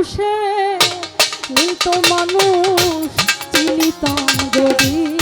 মানুষে মৃত মানুষ চিনিতাম যদি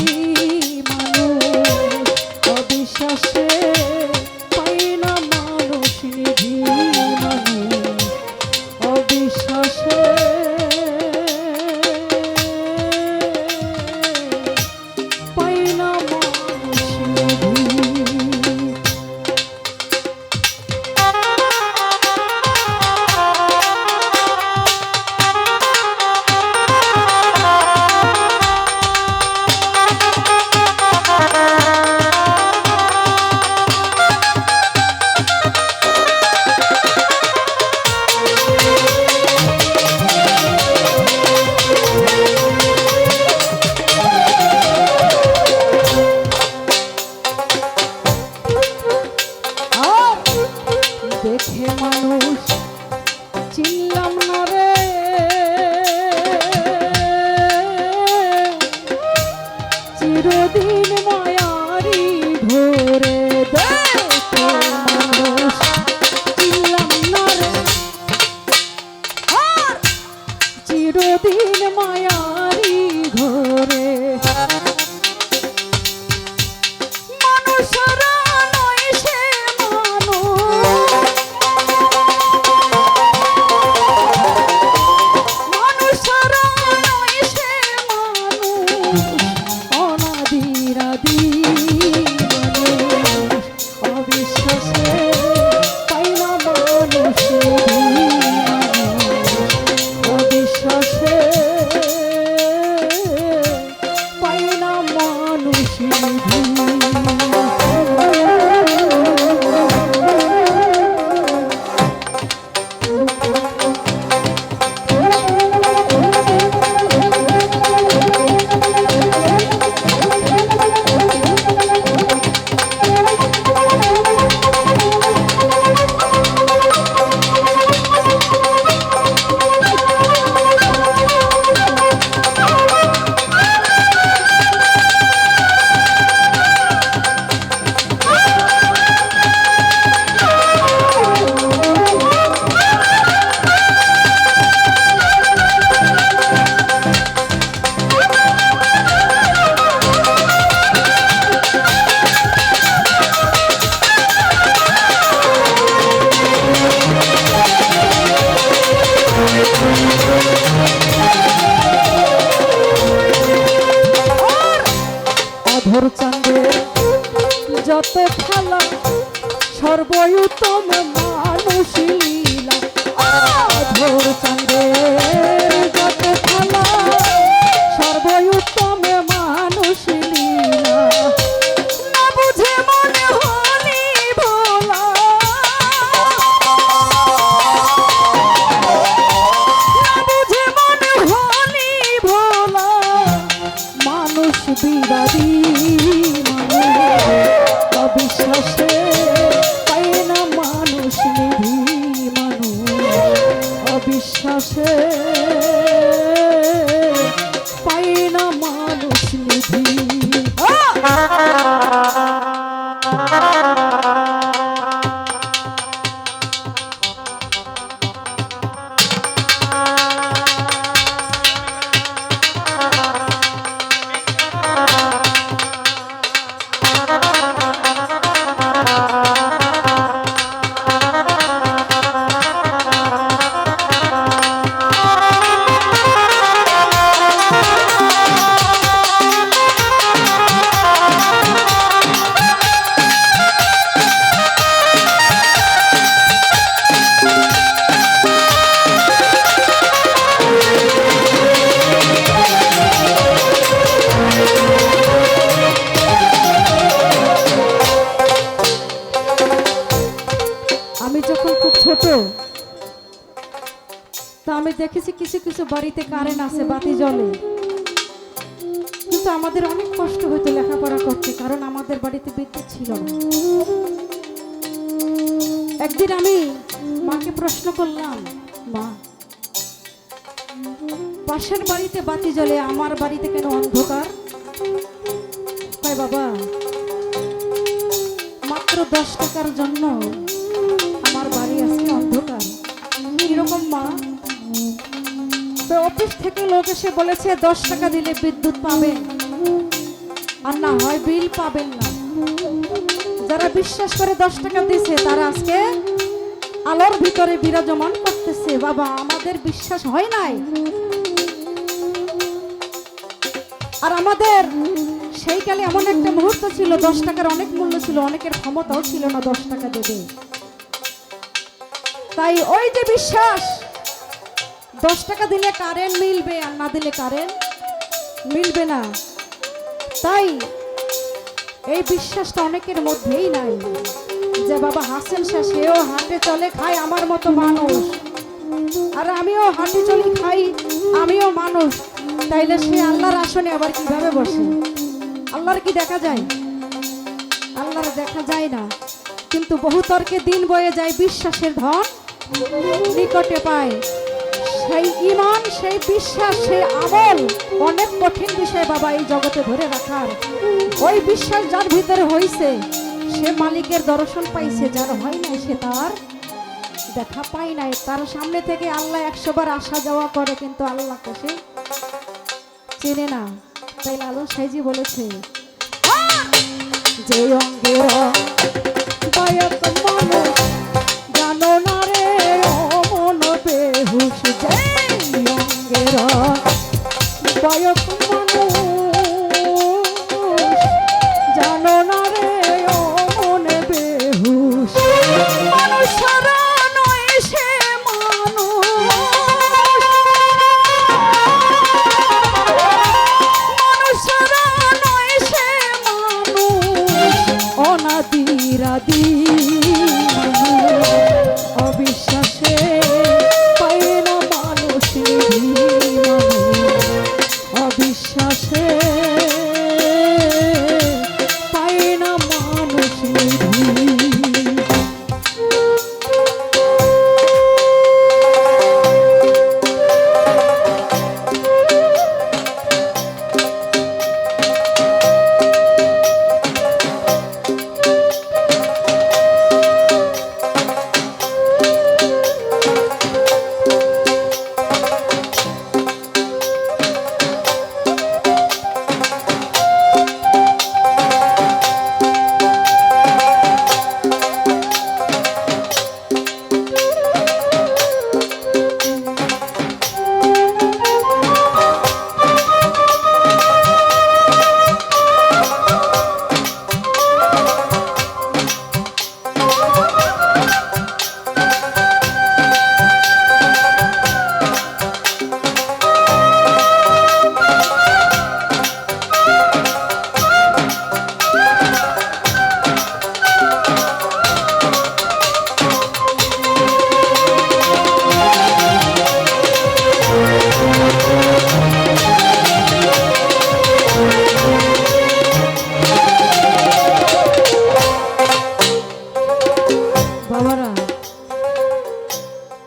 মায়ারি অধর চাঁদে। যত খেলা সর্বউত্তম মানুষ লীলা। ভোর চাঁদে। অবিশ্বাসে দেখেছি কিছু কিছু বাড়িতে কারেন্ট আছে, বাতি জ্বলে। কিন্তু আমাদের অনেক কষ্ট হতো লেখাপড়া করতে, কারণ আমাদের বাড়িতে বিদ্যুৎ ছিল না। একদিন আমি মাকে প্রশ্ন করলাম, মা, পাশের বাড়িতে বাতি জ্বলে, আমার বাড়িতে কেন অন্ধকার? বাবা, মাত্র দশ টাকার জন্য আমার বাড়ি আজকে অন্ধকার। কীরকম মা? তো অফিস থেকে লোক এসে বলেছে, দশ টাকা দিলে বিদ্যুৎ পাবেন। আর না হয় বিল পাবেন না। যারা বিশ্বাস করে দশ টাকা দিছে, তারা আজকে আলোর ভিতরে বিরাজমান করতেছে। বাবা, আমাদের বিশ্বাস হয় নাই। আর আমাদের সেই কালে এমন একটা মুহূর্ত ছিল, দশ টাকার অনেক মূল্য ছিল, অনেকের ক্ষমতাও ছিল না দশ টাকা দেবে। তাই ওই যে বিশ্বাস দশ টাকা দিলে কারেন্ট মিলবে আর না দিলে কারেন্ট মিলবে না। তাই এই বিশ্বাসটা অনেকের মধ্যেই নাই যে বাবা হাসেন শাহ সেও হাটে চলে খায় আমার মতো মানুষ। আর আমিও হাঁটি চলি খাই, আমিও মানুষ। তাইলে সে আল্লাহর আসনে আবার কীভাবে বসে? আল্লাহর কি দেখা যায়? আল্লাহর দেখা যায় না। কিন্তু বহু তর্কে দিন বয়ে যায়, বিশ্বাসের ধন নিকটে পায়। সেই ইমান, সেই বিশ্বাস, সেই আমল অনেক কঠিন বিষয় বাবা এই জগতে ধরে রাখার। ওই বিশ্বাস যার ভিতরে হইছে, সে মালিকের দর্শন পাইছে, যার হয় নাই সে তার দেখা পাই নাই। তার সামনে থেকে আল্লাহ একশো বার আসা যাওয়া করে, কিন্তু আল্লাহকে সে চেনে না। তাই লালন সাইজি বলেছে যে মানুষ, জানো না অবিশ্বাসে পায়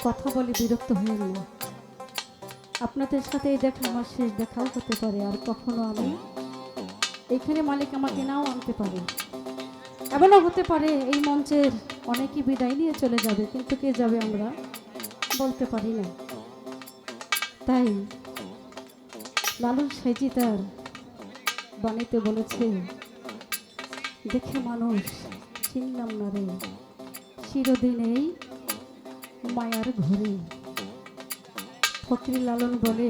কথা বলে বিরক্ত হয়ে না আপনাদের সাথে এই দেখা আমার শেষ দেখাও হতে পারে, আর কখনো আমি। এখানে মালিক আমাকে নাও আনতে পারে। এমনও হতে পারে এই মঞ্চের অনেকেই বিদায় নিয়ে চলে যাবে, কিন্তু কে যাবে আমরা বলতে পারি না। তাই লালন সাইজি তার বাণীতে বলেছে, দেখে মানুষ চিনলাম না রে চিরদিনেই মায়ার ঘরে ফকির লালন বলে